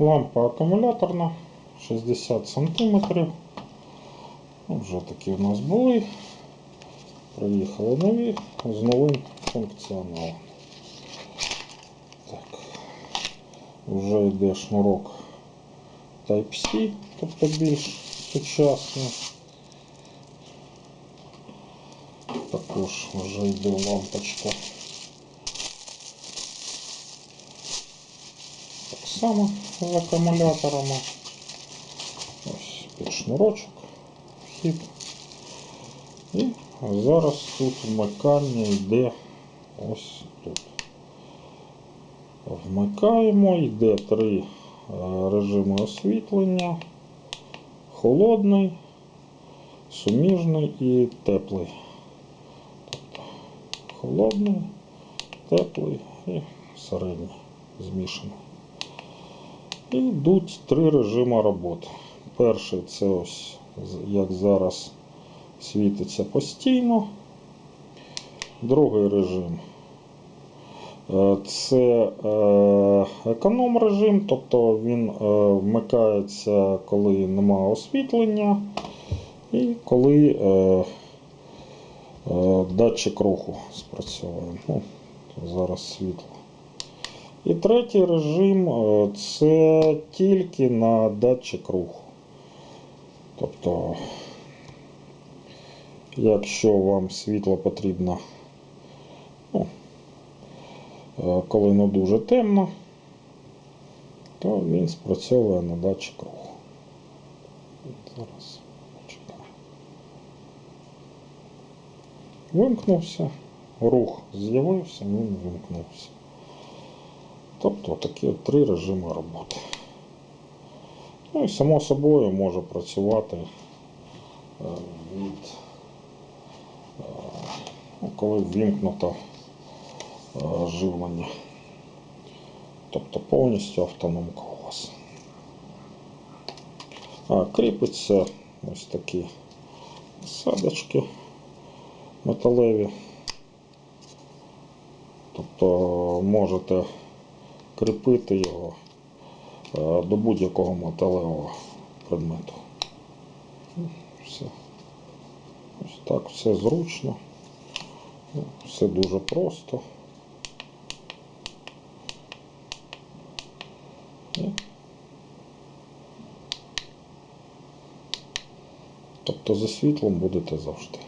Лампа акумуляторна 60 см. Ну, Вже такі у нас були. Приїхали нові з новим функціоналом. Так. Вже йде шнурок Type-C, тобто більш сучасний. Також вже йде лампочка. Само з акумуляторами. Ось під шнурочок вхід. І зараз тут вмикання йде ось тут. Вмикаємо, йде три е, режими освітлення. Холодний, суміжний і теплий. Тобто холодний, теплий і середній змішаний. І йдуть три режими роботи. Перший це ось як зараз світиться постійно. Другий режим е, це е, економ режим, тобто він е, вмикається, коли немає освітлення, і коли датчик руху спрацьовує. Ну, зараз світло. І третій режим е, це тільки на датчик руху. Тобто, якщо вам світло потрібно, ну, е, коли не дуже темно, то він спрацьовує на датчик руху. Зараз почекаю. Вимкнувся, рух з'явився, він вимкнувся. Тобто такі три режими роботи. Ну і само собою може працювати е, від, е, ну, коли ввімкнуто е, живлення. Тобто повністю автономка у вас. А, кріпиться ось такі садочки металеві. Тобто можете кріпити його е, до будь-якого металевого предмету. Все. Ось так все зручно. Все дуже просто. Тобто за світлом будете завжди.